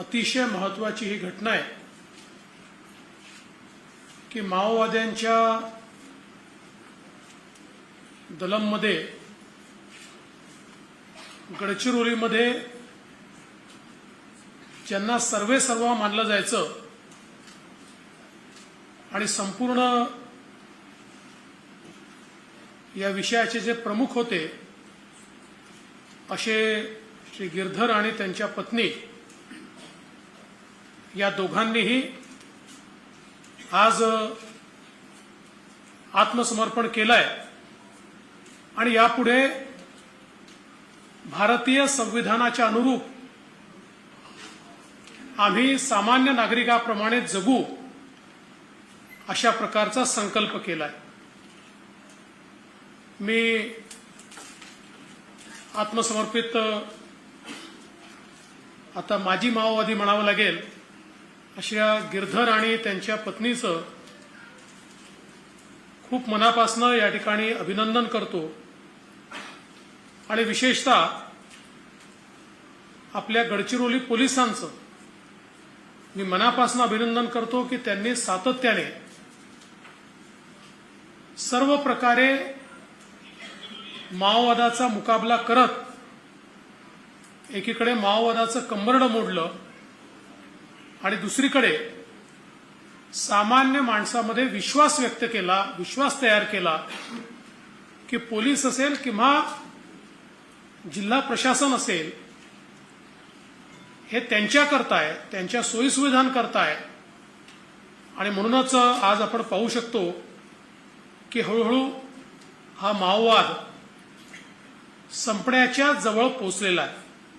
अतिशय महत्वाची ही घटना आहे की माओवाद्यांच्या दलममध्ये गडचिरोलीमध्ये ज्यांना सर्वे सर्व मानलं जायचं आणि संपूर्ण या विषयाचे जे प्रमुख होते असे श्री गिरधर आणि त्यांच्या पत्नी या दोघांनीही आज आत्मसमर्पण केलंय. आणि यापुढे भारतीय संविधानाच्या अनुरूप आम्ही सामान्य नागरिकाप्रमाणे जगू अशा प्रकारचा संकल्प केलाय. मी आत्मसमर्पित आता माजी माओवादी म्हणावं लागेल. अशा गिरधर आणि त्यांच्या पत्नीचं खूप मनापासनं या ठिकाणी अभिनंदन करतो. आणि विशेषतः आपल्या गडचिरोली पोलिसांचं मी मनापासून अभिनंदन करतो की त्यांनी सातत्याने सर्व प्रकारे माओवादाचा मुकाबला करत एकीकडे माओवादाचं कंबरडं मोडलं. आणि दुसरीकडे सामान्य माणसामध्ये विश्वास व्यक्त केला विश्वास तयार केला की पोलीस असेल किंवा जिल्हा प्रशासन असेल हे त्यांच्या करताय त्यांच्या सोयीसुविधांकरताय आणि म्हणूनच आज आपण पाहू शकतो की हळूहळू हा माओवाद संपण्याच्या जवळ पोहोचलेला आहे.